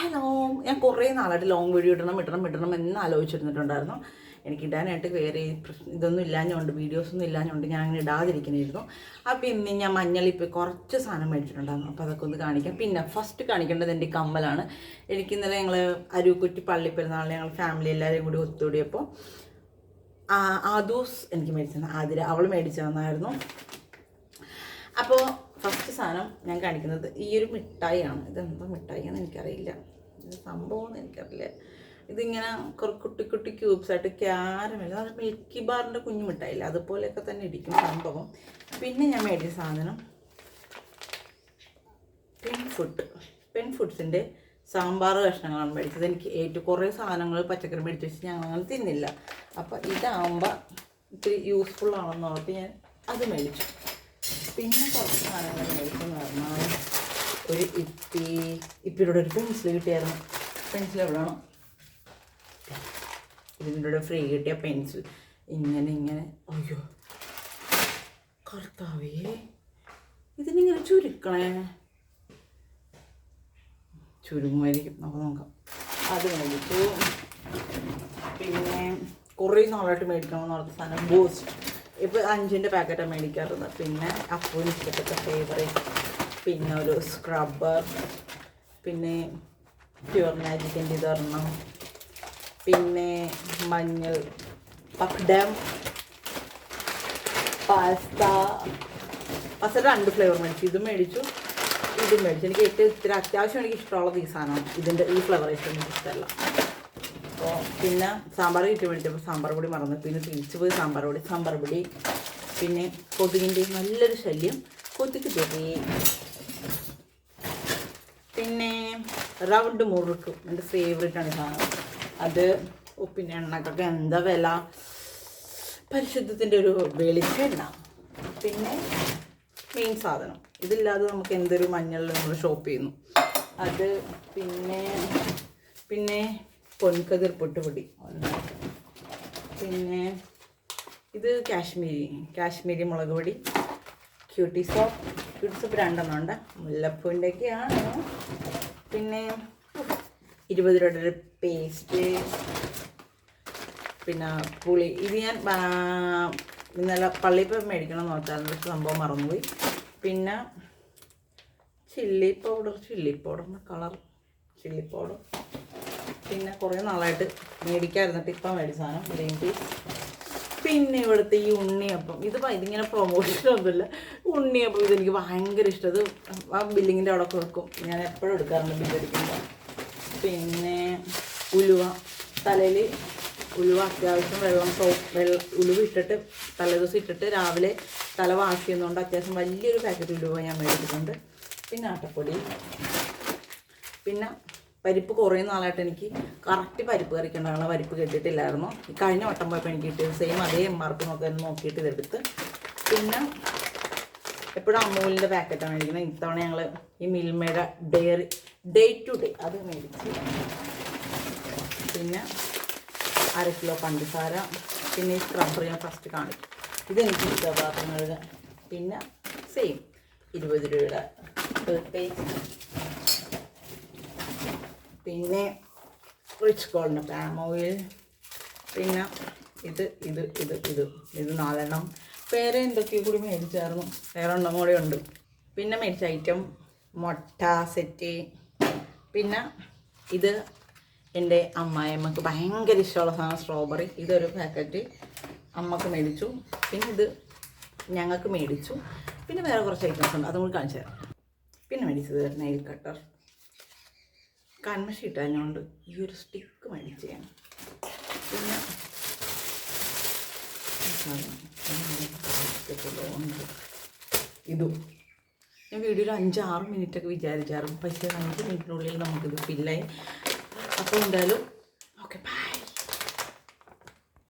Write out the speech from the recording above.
Hello ഞാൻ കുറേ നാളായിട്ട് ലോങ് വീഡിയോ ഇടണം ഇടണം ഇടണം എന്ന് ആലോചിച്ചിരുന്നിട്ടുണ്ടായിരുന്നു. എനിക്ക് ഇടാനായിട്ട് വേറെ ഇതൊന്നും ഇല്ലാഞ്ഞുകൊണ്ട് വീഡിയോസൊന്നും ഇല്ലാഞ്ഞുകൊണ്ട് ഞാൻ അങ്ങനെ ഇടാതിരിക്കുന്നതായിരുന്നു അപ്പോൾ ഇന്ന് ഞാൻ മഞ്ഞളിപ്പ് കുറച്ച് സാധനം മേടിച്ചിട്ടുണ്ടായിരുന്നു. അപ്പോൾ അതൊക്കെ ഒന്ന് കാണിക്കാം. പിന്നെ ഫസ്റ്റ് കാണിക്കേണ്ടത് എന്റെ കമ്മലാണ്. എനിക്ക് ഇന്നലെ ഞങ്ങൾ അരുക്കുറ്റി പള്ളി പെരുന്നാളിൽ ഞങ്ങൾ ഫാമിലി എല്ലാവരും കൂടി ഒത്തുകൂടിയപ്പോൾ ആദൂസ് എനിക്ക് മേടിച്ചു ആതിര അവൾ മേടിച്ചു തന്നായിരുന്നു അപ്പോൾ സാധനം ഞാൻ കാണിക്കുന്നത് ഈ ഒരു മിഠായിയാണ്. ഇതെന്താ മിഠായിയാണെന്ന് എനിക്കറിയില്ല. ഇത് സംഭവം എനിക്കറിയില്ല. ഇതിങ്ങനെ കുറെ കുട്ടി കുട്ടി ക്യൂബ്സ് ആയിട്ട് ക്യാരമല്ല അത് മിൽക്കി ബാറിന്റെ കുഞ്ഞു മിഠായില്ല അതുപോലെയൊക്കെ തന്നെ ഇരിക്കും സംഭവം. പിന്നെ ഞാൻ മേടിച്ച സാധനം പെൻ ഫുഡ് പെൻ ഫുഡ്സിന്റെ സാമ്പാർ കഷ്ണങ്ങളാണ് മേടിച്ചത്. എനിക്ക് ഏറ്റവും കുറേ സാധനങ്ങൾ പച്ചക്കറി മേടിച്ച് വെച്ച് ഞങ്ങൾ അങ്ങനെ തിന്നില്ല. അപ്പോൾ ഇതാകുമ്പോൾ ഇത്തിരി യൂസ്ഫുൾ ആണെന്ന് ഓർത്ത് ഞാൻ അത് മേടിച്ചു. പിന്നെ കുറച്ച് സാധനങ്ങൾ മേടിക്കുന്നു പറഞ്ഞാൽ ഒരു ഇപ്പി ഇപ്പിയുടെ ഒരു പെൻസിൽ കിട്ടിയായിരുന്നു. പെൻസിൽ എവിടെയാണോ ഇതിന്റെ കൂടെ ഫ്രീ കിട്ടിയ പെൻസിൽ ഇങ്ങനെ ഇങ്ങനെ. അയ്യോ. കർത്താവേ. ഇതിനിങ്ങനെ ചുരുക്കണേ. ചുരുങ്ങുമായിരിക്കും. നമുക്ക് നോക്കാം. അത് മേടിച്ചു. പിന്നെ കുറേ നാളായിട്ട് മേടിക്കണമെന്ന് പറഞ്ഞ സാധനം ബൂസ്റ്റ് ഇപ്പോൾ അഞ്ചിന്റെ പാക്കറ്റാണ് മേടിക്കാറുള്ളത് പിന്നെ അപ്പൂന് ഇഷ്ടപ്പെട്ട ഫേവറേറ്റ് പിന്നെ ഒരു സ്ക്രബ്ബർ പിന്നെ പ്യുവർ മാജിക്കിന്റെ ഇതൊരെണ്ണം പിന്നെ മഞ്ഞൾ. പക്ഡം പാസ്ത പാസ്ത രണ്ട് ഫ്ലേവർ മേടിച്ചു. ഇതും മേടിച്ചു. ഇതും മേടിച്ചു. എനിക്ക് ഏറ്റവും ഇത്തിരി അത്യാവശ്യം എനിക്ക് ഇഷ്ടമുള്ളത് ഈ സാധനമാണ്. ഇതിന്റെ ഈ ഫ്ലേവർ ഏറ്റവും ഇഷ്ടമല്ല അപ്പോൾ പിന്നെ സാമ്പാർ കിട്ടി വിളിച്ചപ്പോൾ സാമ്പാർ പൊടി മറന്നു. പിന്നെ തിരിച്ചു പോയി സാമ്പാർ പൊടി സാമ്പാർ പൊടി. പിന്നെ കൊതുകിന്റെ നല്ലൊരു ശല്യം കൊതുക് തെറി പിന്നെ റൗണ്ട് മുറുക്കും എന്റെ ആണ് സാധനം. അത് ഉപ്പിന്റെ എണ്ണക്കൊക്കെ എന്താ വില? പരിശുദ്ധത്തിന്റെ ഒരു വെളിച്ചെണ്ണ. പിന്നെ മെയിൻ സാധനം. ഇതില്ലാതെ നമുക്ക് എന്തൊരു മഞ്ഞളിൽ നമ്മൾ ഷോപ്പ് ചെയ്യുന്നു. അത് പിന്നെ പിന്നെ പൊൻകതിർ പൊട്ടുപൊടി. പിന്നെ ഇത് കാശ്മീരി കാശ്മീരി മുളക് പൊടി. ക്യൂട്ടി സോപ്പ് ക്യൂട്ടി സോപ്പ് രണ്ടെണ്ണം ഉണ്ട് മുല്ലപ്പൂവിന്റെയൊക്കെയാണ് പിന്നെ ഇരുപത് രൂപയുടെ ഒരു പേസ്റ്റ് പിന്നെ പുളി. ഇത് ഞാൻ ഇന്നലെ പള്ളിയിൽ പോയി മേടിക്കണം നോക്കാറുണ്ട് സംഭവം മറന്നുപോയി. പിന്നെ ചില്ലി പൗഡർ ചില്ലി പൗഡറിന്റെ കളർ ചില്ലി പൗഡർ പിന്നെ കുറേ നാളായിട്ട് മേടിക്കാതിരുന്നിട്ട് ഇപ്പം മേടിച്ച സാധനം ഗ്രീൻ പീസ് പിന്നെ ഇവിടുത്തെ ഈ ഉണ്ണിയപ്പം ഇത് ഇതിങ്ങനെ പ്രൊമോഷൻ ഒന്നുമില്ല. ഉണ്ണിയപ്പം ഇതെനിക്ക് ഭയങ്കര ഇഷ്ടം. ഇത് ആ ബില്ലിങ്ങിന്റെ അവിടെ കൊടുക്കും ഞാൻ എപ്പോഴും എടുക്കാറുണ്ട് ബില്ലടിക്കുമ്പോൾ പിന്നെ ഉലുവ. തലയിൽ ഉലുവ അത്യാവശ്യം വെള്ളം സോ വെള്ളം ഉലുവ ഇട്ടിട്ട് തലേദിവസം ഇട്ടിട്ട് രാവിലെ തല വാഷ് ചെയ്യുന്നതുകൊണ്ട് അത്യാവശ്യം വലിയൊരു പാക്കറ്റ് ഉലുവ ഞാൻ മേടിച്ചിട്ടുണ്ട്. പിന്നെ ആട്ടപ്പൊടി. പിന്നെ പരിപ്പ് കുറേ നാളായിട്ട് എനിക്ക് കറക്റ്റ് പരിപ്പ് കറിക്കുണ്ടാകുന്ന പരിപ്പ് കിട്ടിയിട്ടില്ലായിരുന്നു. കഴിഞ്ഞ വട്ടം പോയപ്പോൾ എനിക്ക് കിട്ടിയത് സെയിം അതേ എം ആർ പി നോക്കാൻ നോക്കിയിട്ട് ഇതെടുത്ത് പിന്നെ എപ്പോഴും അമൂലിന്റെ പാക്കറ്റാണ് മേടിക്കുന്നത്. ഇത്തവണ ഞങ്ങൾ ഈ മിൽമയുടെ ഡെയറി ഡേ ടു ഡേ അത് മേടിച്ച്. പിന്നെ അര കിലോ പഞ്ചസാര. പിന്നെ ഈ സ്ക്രബ്ബർ ഞാൻ ഫസ്റ്റ് കാണിക്കും. ഇതെനിക്ക് ഇഷ്ടപാത്രങ്ങളുടെ പിന്നെ സെയിം ഇരുപത് രൂപയുടെ പേസ്റ്റ് പിന്നെ റിച്ച് ഗോൾഡിന്റെ പാം ഓയിൽ പിന്നെ ഇത് ഇത് ഇത് ഇത് ഇത് നാലെണ്ണം. വേറെ എന്തൊക്കെയോ കൂടി മേടിച്ചായിരുന്നു? വേറെ എണ്ണം കൂടെ ഉണ്ട്. പിന്നെ മേടിച്ച ഐറ്റം മുട്ട സെറ്റ് പിന്നെ ഇത് എന്റെ അമ്മായിമ്മക്ക് ഭയങ്കര ഇഷ്ടമുള്ള സാധനം സ്ട്രോബെറി ഇതൊരു പാക്കറ്റ് അമ്മയ്ക്ക് മേടിച്ചു. പിന്നെ ഇത് ഞങ്ങൾക്ക് മേടിച്ചു. പിന്നെ വേറെ കുറച്ച് ഐറ്റംസ് ഉണ്ട്. അതും കൂടി കാണിച്ചു തരാം. പിന്നെ മേടിച്ചത് നെയിൽ കട്ടർ കൺമഷി ഇട്ടാഞ്ഞുകൊണ്ട് ഈ ഒരു സ്റ്റിക്ക് മേടിച്ച് ഞാൻ. പിന്നെ ഉണ്ട്. ഇതും ഞാൻ വീഡിയോയിൽ അഞ്ചാറ് മിനിറ്റൊക്കെ വിചാരിച്ചാറും പക്ഷേ അഞ്ച് മിനിറ്റിനുള്ളിൽ നമുക്കിത് ഫില്ലായി അപ്പോൾ എന്തായാലും ഓക്കെ ബൈ